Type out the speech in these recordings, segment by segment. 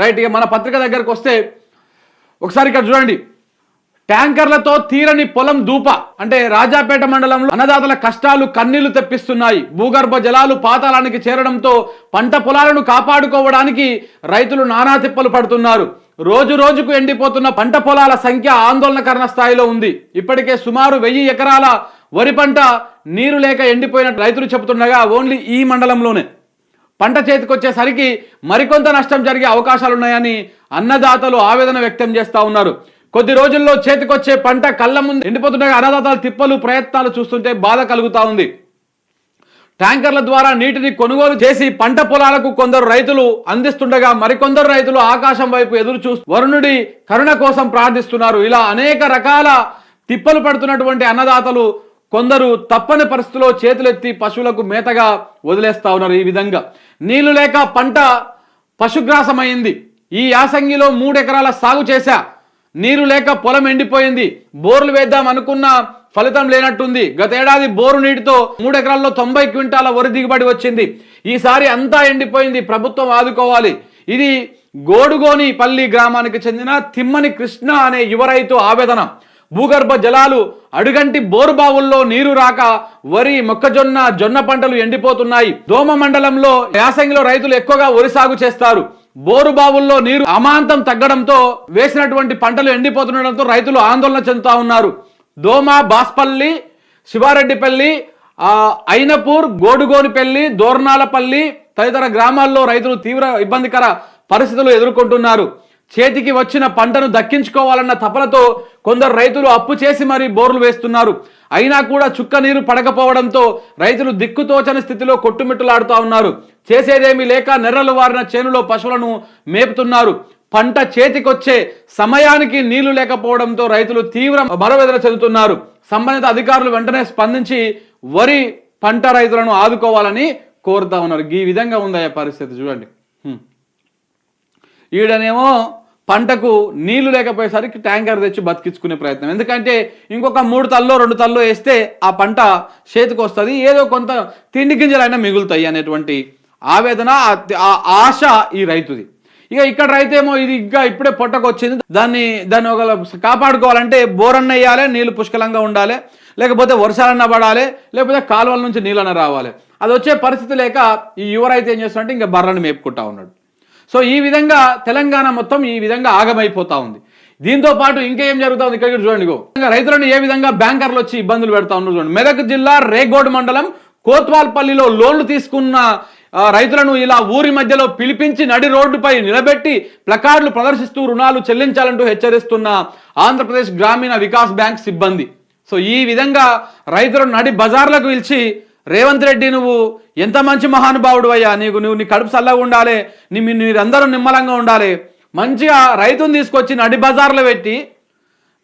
Right ఇక మన పత్రిక దగ్గరకు వస్తే ఒకసారి ఇక్కడ చూడండి. ట్యాంకర్లతో తీరని పొలం దూప అంటే రాజాపేట మండలంలో అన్నదాతల కష్టాలు కన్నీళ్ళు తెప్పిస్తున్నాయి. భూగర్భ జలాలు పాతాళానికి చేరడంతో పంట పొలాలను కాపాడుకోవడానికి రైతులు నానా తిప్పలు పడుతున్నారు. రోజు రోజుకు ఎండిపోతున్న పంట పొలాల సంఖ్య ఆందోళనకరణ స్థాయిలో ఉంది. ఇప్పటికే సుమారు వెయ్యి ఎకరాల వరి పంట నీరు లేక ఎండిపోయినట్టు రైతులు చెబుతుండగా ఓన్లీ ఈ మండలంలోనే. పంట చేతికొచ్చేసరికి మరికొంత నష్టం జరిగే అవకాశాలున్నాయని అన్నదాతలు ఆవేదన వ్యక్తం చేస్తా ఉన్నారు. కొద్ది రోజుల్లో చేతికొచ్చే పంట కళ్ళ ముందు ఎండిపోతుండగా అన్నదాతల తిప్పలు ప్రయత్నాలు చూస్తుంటే బాధ కలుగుతూ ఉంది. ట్యాంకర్ల ద్వారా నీటిని కొనుగోలు చేసి పంట పొలాలకు కొందరు రైతులు అందిస్తుండగా మరికొందరు రైతులు ఆకాశం వైపు ఎదురు చూస్తూ వరుణుడి కరుణ కోసం ప్రార్థిస్తున్నారు. ఇలా అనేక రకాల తిప్పలు పడుతున్నటువంటి అన్నదాతలు కొందరు తప్పని పరిస్థితిలో చేతులెత్తి పశువులకు మేతగా వదిలేస్తా ఉన్నారు ఈ విధంగా. నీళ్ళు లేక పంట పశుగ్రాసమైంది. ఈ యాసంగిలో మూడెకరాల సాగు చేశా. నీరు లేక పొలం ఎండిపోయింది. బోర్లు వేద్దాం అనుకున్న ఫలితం లేనట్టుంది. గతేడాది బోరు నీటితో మూడెకరాల్లో తొంభై క్వింటాల వరి దిగుబడి వచ్చింది. ఈసారి అంతా ఎండిపోయింది. ప్రభుత్వం ఆదుకోవాలి. ఇది గోడుగోని పల్లి గ్రామానికి చెందిన తిమ్మని కృష్ణ అనే యువ రైతు ఆవేదన. భూగర్భ జలాలు అడుగంటి బోరు బావుల్లో నీరు రాక వరి మొక్కజొన్న జొన్న పంటలు ఎండిపోతున్నాయి. దోమ మండలంలో యాసంగిలో రైతులు ఎక్కువగా వరి సాగు చేస్తారు. బోరు బావుల్లో నీరు అమాంతం తగ్గడంతో వేసినటువంటి పంటలు ఎండిపోతుండడంతో రైతులు ఆందోళన చెందుతా ఉన్నారు. దోమ బాస్పల్లి శివారెడ్డిపల్లి అయినపూర్ గోడుగోనిపల్లి దోర్నాలపల్లి తదితర గ్రామాల్లో రైతులు తీవ్ర ఇబ్బందికర పరిస్థితులు ఎదుర్కొంటున్నారు. చేతికి వచ్చిన పంటను దక్కించుకోవాలన్న తపనతో కొందరు రైతులు అప్పు చేసి మరీ బోర్లు వేస్తున్నారు. అయినా కూడా చుక్క నీరు పడకపోవడంతో రైతులు దిక్కుతోచని స్థితిలో కొట్టుమిట్టులాడుతూ ఉన్నారు. చేసేదేమీ లేక నెర్రలు వారిన చేనులో పశువులను మేపుతున్నారు. పంట చేతికొచ్చే సమయానికి నీళ్ళు లేకపోవడంతో రైతులు తీవ్ర మనోవేదన చెందుతున్నారు. సంబంధిత అధికారులు వెంటనే స్పందించి వరి పంట రైతులను ఆదుకోవాలని కోరుతా ఉన్నారు. ఈ విధంగా ఉందయ్యా పరిస్థితి చూడండి. ఈడనేమో పంటకు నీళ్ళు లేకపోయేసరికి ట్యాంకర్ తెచ్చి బతికించుకునే ప్రయత్నం. ఎందుకంటే ఇంకొక మూడు తల్లో రెండు తల్లో వేస్తే ఆ పంట చేతికి వస్తుంది. ఏదో కొంత తిండి గింజలైనా మిగులుతాయి అనేటువంటి ఆవేదన ఆ- ఆశ ఈ రైతుది. ఇక ఇక్కడ రైతేమో ఇది ఇంకా ఇప్పుడే పొట్టకు వచ్చింది దాన్ని దాన్ని ఒక కాపాడుకోవాలంటే బోరన్న వేయాలి నీళ్ళు పుష్కలంగా ఉండాలి లేకపోతే వర్షాలన్న పడాలి లేకపోతే కాలువల నుంచి నీళ్ళన్న రావాలి. అది వచ్చే పరిస్థితి లేక ఈ యువ రైతు ఏం చేస్తాడంటే ఇంకా బర్రను మేపుకుంటా ఉన్నాడు. సో ఈ విధంగా తెలంగాణ మొత్తం ఈ విధంగా ఆగమైపోతా ఉంది. దీంతో పాటు ఇంకేం జరుగుతా ఉంది ఇక్కడ చూడండి రైతులను ఏ విధంగా బ్యాంకర్లు వచ్చి ఇబ్బందులు పెడతా ఉన్నారు చూడండి. మెదక్ జిల్లా రేగోడ్ మండలం కోత్వాల్పల్లిలో లోన్లు తీసుకున్న రైతులను ఇలా ఊరి మధ్యలో పిలిపించి నడి రోడ్డుపై నిలబెట్టి ప్లకార్డులు ప్రదర్శిస్తూ రుణాలు చెల్లించాలంటూ హెచ్చరిస్తున్న ఆంధ్రప్రదేశ్ గ్రామీణ వికాస్ బ్యాంక్ సిబ్బంది. సో ఈ విధంగా రైతులను నడి బజార్లకు పిలిచి రేవంత్ రెడ్డి నువ్వు ఎంత మంచి మహానుభావుడు అయ్యా. నీకు నువ్వు నీ కడుపు చల్లగా ఉండాలి. నీ మీరందరూ నిమ్మలంగా ఉండాలి. మంచిగా రైతును తీసుకొచ్చి నడి బజార్లో పెట్టి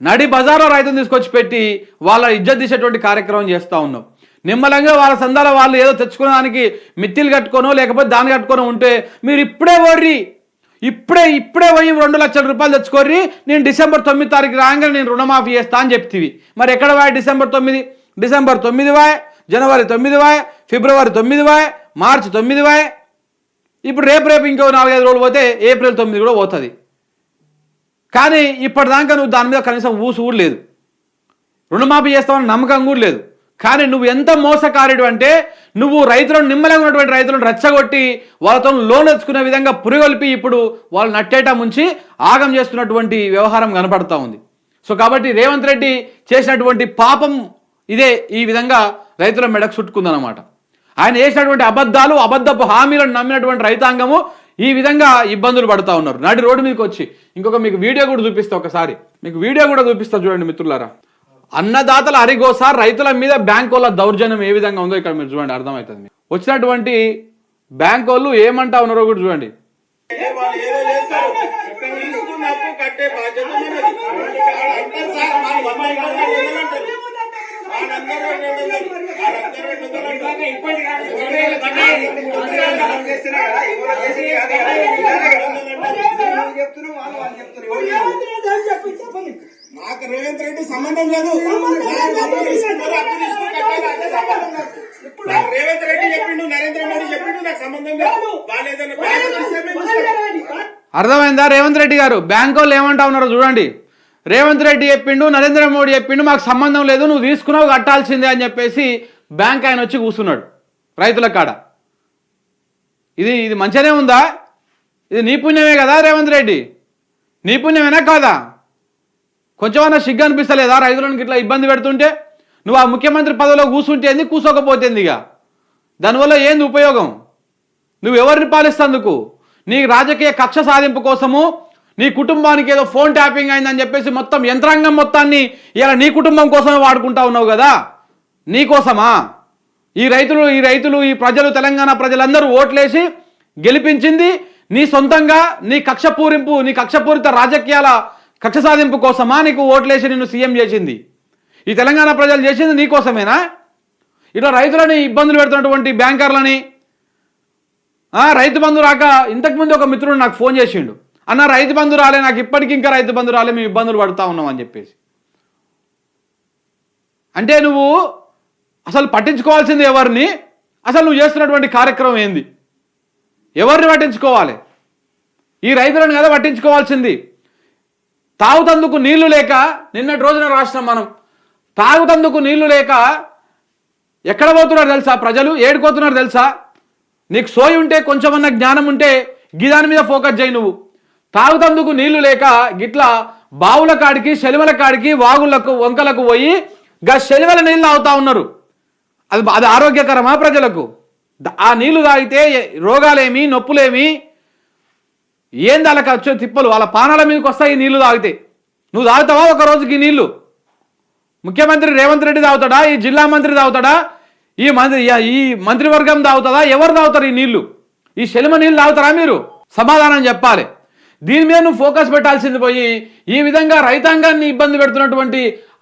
నడి బజార్లో రైతును తీసుకొచ్చి పెట్టి వాళ్ళ ఇజ్జత్ తీసేటువంటి కార్యక్రమం చేస్తూ ఉన్నాం నిమ్మలంగా వాళ్ళ సందాల వాళ్ళు ఏదో తెచ్చుకోవడానికి మిత్తిలు కట్టుకోనో లేకపోతే దాన్ని కట్టుకోనో ఉంటే మీరు ఇప్పుడే ఓర్రి. ఇప్పుడే ఇప్పుడే పోయి రెండు లక్షల రూపాయలు తెచ్చుకోర్రి. నేను డిసెంబర్ తొమ్మిది తారీఖు రాగానే నేను రుణమాఫీ చేస్తా అని చెప్తివి. మరి ఎక్కడ వాయి డిసెంబర్ తొమ్మిది? డిసెంబర్ తొమ్మిది వాయి? జనవరి తొమ్మిది వాయ్ ఫిబ్రవరి తొమ్మిది వాయ్ మార్చి తొమ్మిది వాయ్ ఇప్పుడు రేపు రేపు ఇంకో నాలుగైదు రోజులు పోతే ఏప్రిల్ తొమ్మిది కూడా పోతుంది. కానీ ఇప్పటిదాకా నువ్వు దాని మీద కనీసం ఊసు కూడా లేదు. రుణమాఫీ చేస్తామని నమ్మకం కూడా లేదు. కానీ నువ్వు ఎంత మోసకారుడు అంటే నువ్వు రైతులను నిమ్మలంగా ఉన్నటువంటి రైతులను రచ్చగొట్టి వాళ్ళతో లోన్ తెచ్చుకునే విధంగా పురిగొల్పి ఇప్పుడు వాళ్ళు నట్టేట ముంచి ఆగం చేస్తున్నటువంటి వ్యవహారం కనపడతా ఉంది. సో కాబట్టి రేవంత్ రెడ్డి చేసినటువంటి పాపం ఇదే ఈ విధంగా రైతుల మెడకు చుట్టుకుందనమాట ఆయన చేసినటువంటి అబద్ధాలు అబద్ధపు హామీలను నమ్మినటువంటి రైతాంగము ఈ విధంగా ఇబ్బందులు పడుతూ ఉన్నారు. నాటి రోడ్డు మీదకి వచ్చి ఇంకొక మీకు వీడియో కూడా చూపిస్తా ఒకసారి. మీకు వీడియో కూడా చూపిస్తా చూడండి మిత్రులారా. అన్నదాతల అరిగోస రైతుల మీద బ్యాంక్ వాళ్ళ దౌర్జన్యం ఏ విధంగా ఉందో ఇక్కడ మీరు చూడండి అర్థమవుతుంది వచ్చినటువంటి బ్యాంక్ వాళ్ళు ఏమంటా ఉన్నారో కూడా చూడండి. కట్టే నాకు రేవంత్ రెడ్డి సంబంధం లేదు రేవంత్ రెడ్డి చెప్పిండు నరేంద్ర మోడీ చెప్పిండు నాకు సంబంధం లేదు వాళ్ళు ఏదైనా అర్థమైందా? రేవంత్ రెడ్డి గారు బ్యాంకు వాళ్ళు ఏమంటా ఉన్నారో చూడండి. రేవంత్ రెడ్డి చెప్పిండు నరేంద్ర మోడీ చెప్పిండు మాకు సంబంధం లేదు నువ్వు తీసుకున్నావు కట్టాల్సిందే అని చెప్పేసి బ్యాంక్ ఆయన వచ్చి కూర్చున్నాడు రైతుల కాడ. ఇది ఇది మంచిగానే ఉందా? ఇది నీ పుణ్యమే కదా రేవంత్ రెడ్డి? నీ పుణ్యమేనా కాదా? కొంచెమన్నా సిగ్గు అనిపిస్తలేదా రైతులను ఇట్లా ఇబ్బంది పెడుతుంటే? నువ్వు ఆ ముఖ్యమంత్రి పదవిలో కూర్చుంటే ఏంది? కూర్చోకపోతేంది ఇక? దానివల్ల ఏంది ఉపయోగం? నువ్వు ఎవరిని పాలిస్తందుకు? నీ రాజకీయ కక్ష సాధింపు కోసము నీ కుటుంబానికి ఏదో ఫోన్ ట్యాపింగ్ అయిందని చెప్పేసి మొత్తం యంత్రాంగం మొత్తాన్ని ఇలా నీ కుటుంబం కోసమే వాడుకుంటా ఉన్నావు కదా? నీ కోసమా? ఈ రైతులు ఈ రైతులు ఈ ప్రజలు తెలంగాణ ప్రజలందరూ ఓట్లేసి గెలిపించింది నీ సొంతంగా నీ కక్ష పూరింపు నీ కక్షపూరిత రాజకీయాల కక్ష సాధింపు కోసమా నీకు ఓట్లేసి నిన్ను సీఎం చేసింది? ఈ తెలంగాణ ప్రజలు చేసింది నీ కోసమేనా? ఇట్లా రైతులని ఇబ్బందులు పెడుతున్నటువంటి బ్యాంకర్లని రైతు బంధు రాక ఇంతకుముందు ఒక మిత్రుడు నాకు ఫోన్ చేసిండు. అన్న రైతు బంధు రాలే నాకు ఇప్పటికి ఇంకా రైతు బంధు రాలే మేము ఇబ్బందులు పడుతూ ఉన్నాం అని చెప్పేసి. అంటే నువ్వు అసలు పట్టించుకోవాల్సింది ఎవరిని? అసలు నువ్వు చేస్తున్నటువంటి కార్యక్రమం ఏంది? ఎవరిని పట్టించుకోవాలి? ఈ రైతులను కదా పట్టించుకోవాల్సింది. తాగుతందుకు నీళ్ళు లేక నిన్నటి రోజున రాష్ట్రం మనం. తాగుతందుకు నీళ్ళు లేక ఎక్కడ పోతున్నారు తెలుసా ప్రజలు? ఏడుకోతున్నారు తెలుసా? నీకు సోయి ఉంటే కొంచెమన్నా జ్ఞానం ఉంటే గిదాని మీద ఫోకస్ చేయి నువ్వు. తాగుతందుకు నీళ్ళు లేక గిట్లా బావుల కాడికి శలిమల కాడికి వాగులకు వంకలకు పోయి గా శలివల నీళ్ళు తాగుతా ఉన్నారు. అది అది ఆరోగ్యకరమా ప్రజలకు? ఆ నీళ్ళు తాగితే రోగాలేమి నొప్పులేమి? ఏంది వాళ్ళకి వచ్చే తిప్పలు? వాళ్ళ పానాల మీదకి వస్తాయి ఈ నీళ్ళు తాగితే. నువ్వు తాగుతావా ఒక రోజుకి ఈ నీళ్ళు? ముఖ్యమంత్రి రేవంత్ రెడ్డి తాగుతాడా? ఈ జిల్లా మంత్రి తాగుతాడా? ఈ మంత్రి ఈ మంత్రివర్గం తాగుతుందా? ఎవరు తాగుతారు ఈ నీళ్ళు? ఈ శలిమ నీళ్ళు తాగుతారా మీరు? సమాధానం చెప్పాలి. దీని మీద నువ్వు ఫోకస్ పెట్టాల్సింది పోయి ఈ విధంగా రైతాంగాన్ని ఇబ్బంది పెడుతున్నటువంటి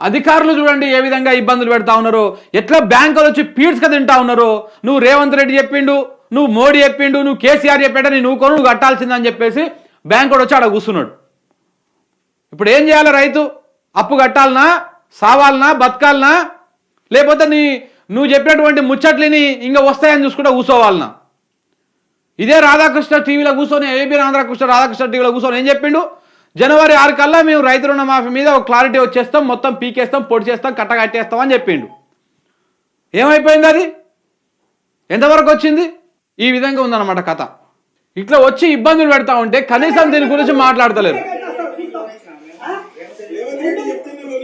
అధికారులు చూడండి ఏ విధంగా ఇబ్బందులు పెడతా ఉన్నారో. ఎట్లా బ్యాంకులు వచ్చి పీడ్స్గా తింటా ఉన్నారో. నువ్వు రేవంత్ రెడ్డి చెప్పిండు నువ్వు మోడీ చెప్పిండు నువ్వు కేసీఆర్ చెప్పాడని నువ్వు కొను నువ్వు కట్టాల్సిందని చెప్పేసి బ్యాంకుడు వచ్చి ఆడ కూర్చున్నాడు. ఇప్పుడు ఏం చేయాలి రైతు? అప్పు కట్టాలనా? సావాలనా? బతకాలనా? లేకపోతే నీ నువ్వు చెప్పినటువంటి ముచ్చట్లని ఇంకా వస్తాయని చూసుకుంటా కూర్చోవాలనా? ఇదే రాధాకృష్ణ టీవీలో కూర్చొని ఏబీ రాధాకృష్ణ రాధాకృష్ణ టీవీలో కూర్చొని ఏం చెప్పిండు? జనవరి ఆరు కల్లా మేము రైతు రుణమాఫీ మీద ఒక క్లారిటీ వచ్చేస్తాం మొత్తం పీకేస్తాం పొడి చేస్తాం కట్ట కట్టేస్తాం అని చెప్పిండు. ఏమైపోయింది అది? ఎంతవరకు వచ్చింది? ఈ విధంగా ఉందన్నమాట కథ. ఇట్లా వచ్చి ఇబ్బందులు పెడతా ఉంటే కనీసం దీని గురించి మాట్లాడతలేరు రేవంత్ రెడ్డి చెప్తే నువ్వు లోనిచ్చినావా? రైతులకు దోషం చేసిన వీళ్ళు. ఇప్పుడు కట్టాలో చూడు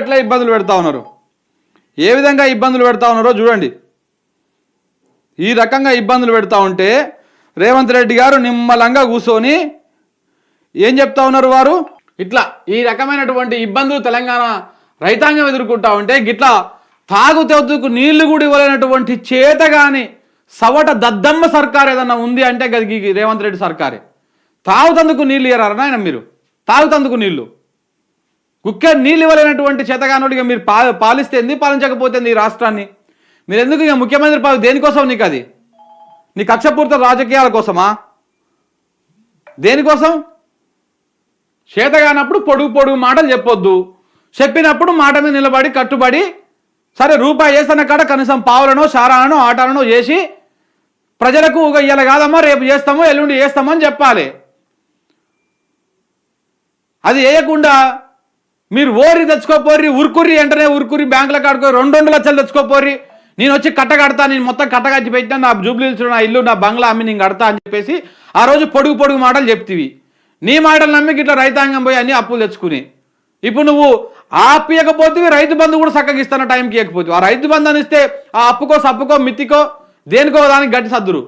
ఎట్లా ఇబ్బందులు పెడతా ఉన్నారు. ఏ విధంగా ఇబ్బందులు పెడతా ఉన్నారో చూడండి. ఈ రకంగా ఇబ్బందులు పెడతా ఉంటే రేవంత్ రెడ్డి గారు నిమ్మలంగా కూర్చొని ఏం చెప్తా ఉన్నారు వారు? ఇట్లా ఈ రకమైనటువంటి ఇబ్బందులు తెలంగాణ రైతాంగం ఎదుర్కొంటా ఉంటే గిట్లా తాగుతెద్దుకు నీళ్ళు కూడా ఇవ్వలేనటువంటి చేతగాని సవట దద్దమ్మ సర్కార్ ఏదన్నా ఉంది అంటే గది రేవంత్ రెడ్డి సర్కారే. తాగుతందుకు నీళ్ళు ఇయ్యరారా నాయన మీరు? తాగుతందుకు నీళ్ళు. కుక్క నీళ్ళు ఇవ్వలేనటువంటి చేతగానుడిగా మీరు పా పాలిస్తే ఎందుకు పాలించకపోతే ఈ రాష్ట్రాన్ని? మీరు ఎందుకు ఇక ముఖ్యమంత్రి పదవి దేనికోసం నీకు అది? నీ కక్షపూర్త రాజకీయాల కోసమా? దేనికోసం? చేత కానప్పుడు పొడుగు పొడుగు మాటలు చెప్పొద్దు. చెప్పినప్పుడు మాట మీద నిలబడి కట్టుబడి సరే రూపాయి వేస్తున్న కాడ కనీసం పావులనో శారాలనో ఆటలనో చేసి ప్రజలకు ఒక ఇయ్యాల కాదమ్మా రేపు చేస్తామో ఎల్లుండి చేస్తామో అని చెప్పాలి. అది వేయకుండా మీరు ఓరి తెచ్చుకోపోర్రి ఉరుకుర్రి వెంటనే ఉరుకుర్రి బ్యాంకుల కాడుకో రెండు రెండు లక్షలు తెచ్చుకోపోర్రి నేను వచ్చి కట్ట కడతా నేను మొత్తం కట్ట కట్టి పెట్టినా నా జూబ్లీస్ నా ఇల్లు నా బంగ్లా అమ్మి నేను కడతా అని చెప్పేసి ఆ రోజు పొడుగు పొడుగు మాటలు చెప్తివి. నీ మాటలు నమ్మి ఇట్లా రైతాంగం పోయి అన్ని అప్పులు తెచ్చుకుని. ఇప్పుడు నువ్వు ఆ అప్పు ఇవ్వకపోతే రైతు బంధు కూడా చక్కగా ఇస్తాను టైంకి ఇవ్వకపోతే ఆ రైతు బంధు అని ఇస్తే ఆ అప్పుకో సప్పుకో మిత్తికో దేనికో దానికి గట్టి సద్దురు.